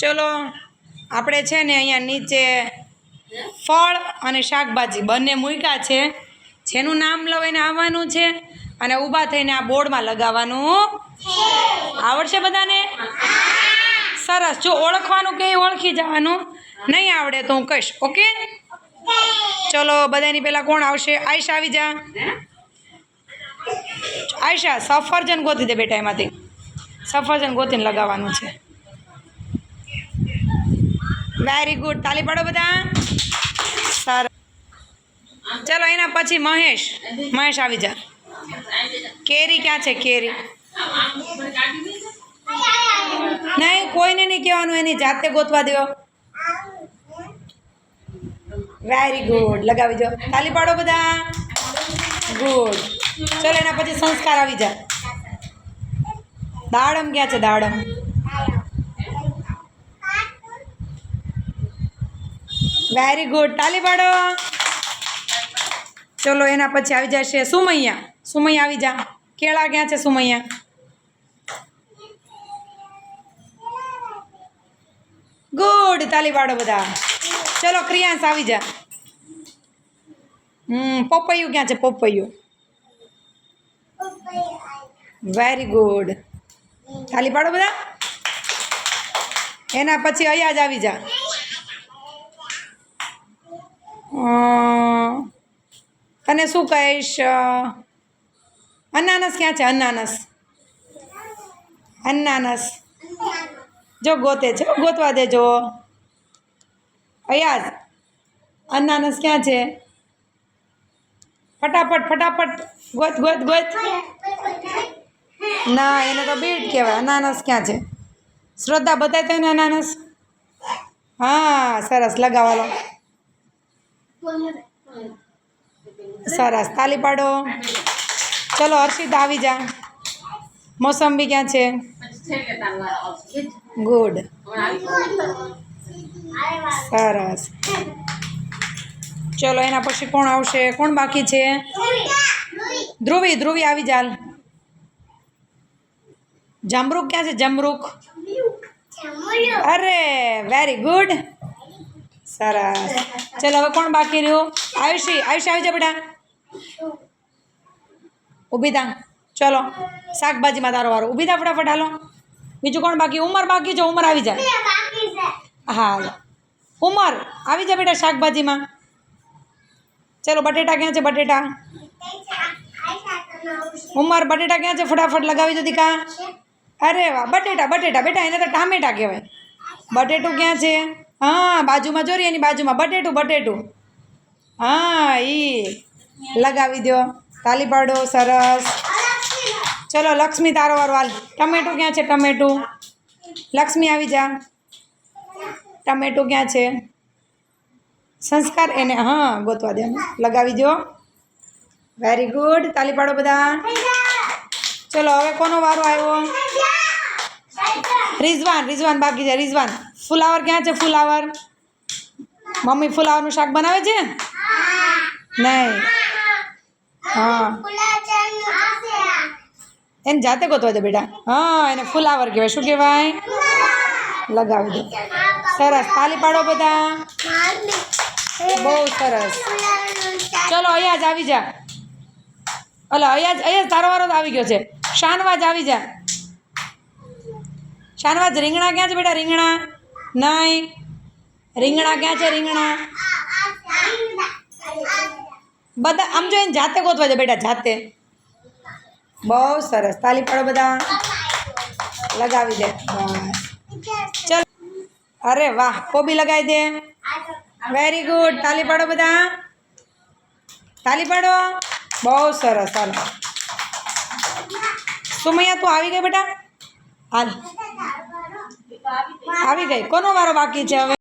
ચલો, આપણે છે ને અહીંયા નીચે ફળ અને શાકભાજી બંને મૂક્યા છે. જેનું નામ લઈને આવવાનું છે અને ઊભા થઈને આ બોર્ડમાં લગાવવાનું આવડશે બધાને? સરસ. જો ઓળખવાનું કે ઓળખી જવાનું? નહીં આવડે તો હું કહીશ, ઓકે? ચલો, બધાની પહેલાં કોણ આવશે? આયશા આવી જા. આયશા, સફરજન ગોતી દે બેટા એમાંથી. સફરજન ગોતીને લગાવવાનું છે. વેરી ગુડ તાલી પાડો બધા. સારું. ચલો, એના પછી મહેશ. મહેશ આવી જા. કેરી ક્યાં છે, કેરી? નહીં, કોઈને નહીં કહેવાનું, એની જાતે ગોતવા દો વેરી ગુડ લગાવી દો તાલી પાડો બધા. ગુડ ચલો, એના પછી સંસ્કાર આવી જા. દાડમ ક્યાં છે, દાડમ? વેરી ગુડ તાલી પાડો ચલો એના પછી આવી જશે સુમૈયા સુમૈયા આવી જા કેળા ક્યાં છે સુમૈયા ગુડ તાલી પાડો બધા ચલો ક્રિયાંશ આવી જા હમ પપૈયું ક્યાં છે પપૈયું વેરી ગુડ તાલી પાડો બધા એના પછી અહીંયા જ આવી જા અમ, તને શું કહીશ? અનાનસ ક્યાં છે? અનાનસ. અનાનસ. જો ગોતે છે. ગોતવા દેજો. અયાજ, અનાનસ ક્યાં છે? ફટાફટ ફટાફટ. ગોત ગોત ગોત. ના, એને તો બીટ કહેવાય. અનાનસ ક્યાં છે? શ્રદ્ધા બતાવી તો અનાનસ? હા, સરસ. લગાવાલો સરસ. તાલી પાડો. ચલો, હર્ષિતા આવી જા. મોસંબી ક્યાં છે? ગુડ. સરસ. ચલો, એના પછી કોણ આવશે? કોણ બાકી છે? ધ્રુવી ધ્રુવી આવી જાલ. જમરૂક ક્યાં છે? જમરૂક. અરે વેરી ગુડ સરસ. ચલો હવે કોણ બાકી રહ્યું? આયુષી આયુષી આવી જા બેટા. ઊભી થા. ચલો શાકભાજીમાં તારો વારો. ઊભી થા ફટાફટ હાલો. બીજું કોણ બાકી? ઉમર બાકી છે ઉમર આવી જાય. હા ઉંમર ઉમર આવી જાય બેટા શાકભાજીમાં. ચલો બટેટા ક્યાં છે બટેટા? ઉમર બટેટા ક્યાં છે? ફટાફટ લગાવી દો દીકા. અરે વાહ બટેટા બટેટા. બેટા એને તો ટામેટા કહેવાય. બટેટું ક્યાં છે? હા, બાજુમાં જોરી એની બાજુમાં. બટેટું બટેટું. હા, ઈ. લગાવી દો તાલી પાડો, સરસ. ચલો, લક્ષ્મી તારો વારો હાલ. ટમેટું ક્યાં છે, ટમેટું? લક્ષ્મી આવી જા. ટમેટું ક્યાં છે? સંસ્કાર એને, હા, ગોતવા દે લગાવી દો વેરી ગુડ તાલી પાડો બધા. ચલો, હવે કોનો વારો આવ્યો? રિઝવાન રિઝવાન બાકી છે, રિઝવાન. ફુલાવર ક્યાં છે ફુલાવર? મમ્મી ફુલાવરનું શાક બનાવે છે? નહીં. હા. એને જાતે ગોતવા દે બેટા. હા, એને ફુલાવર કહેવાય. શું કહેવાય? લગાવી દો. સરસ. તાલી પાડો બધા. બહુ સરસ. ચલો અહીંયા જ આવી જા. અલ અહીંયા જ અહીંયા જ તારો વારો આવી ગયો છે. શાનવાજ આવી જા. શાનવાજ, રીંગણા ક્યાં છે બેટા, રીંગણા? નહીં રીંગણા ક્યાં છે, રીંગણા? બધા, આમ જોઈને જાતે ગોતવા છે બેટા, જાતે. બહુ સરસ. તાલી પાડો બધા. લગાવી દે. ચલ. અરે વાહ, કોબી લગાવી દે. વેરી ગુડ તાલી પાડો બધા. તાલી પાડો. બહુ સરસ ચાલો સુમૈયા, તું આવી ગઈ બેટા? હાલ. આવી ગઈ. કોનો વારો બાકી છે હવે?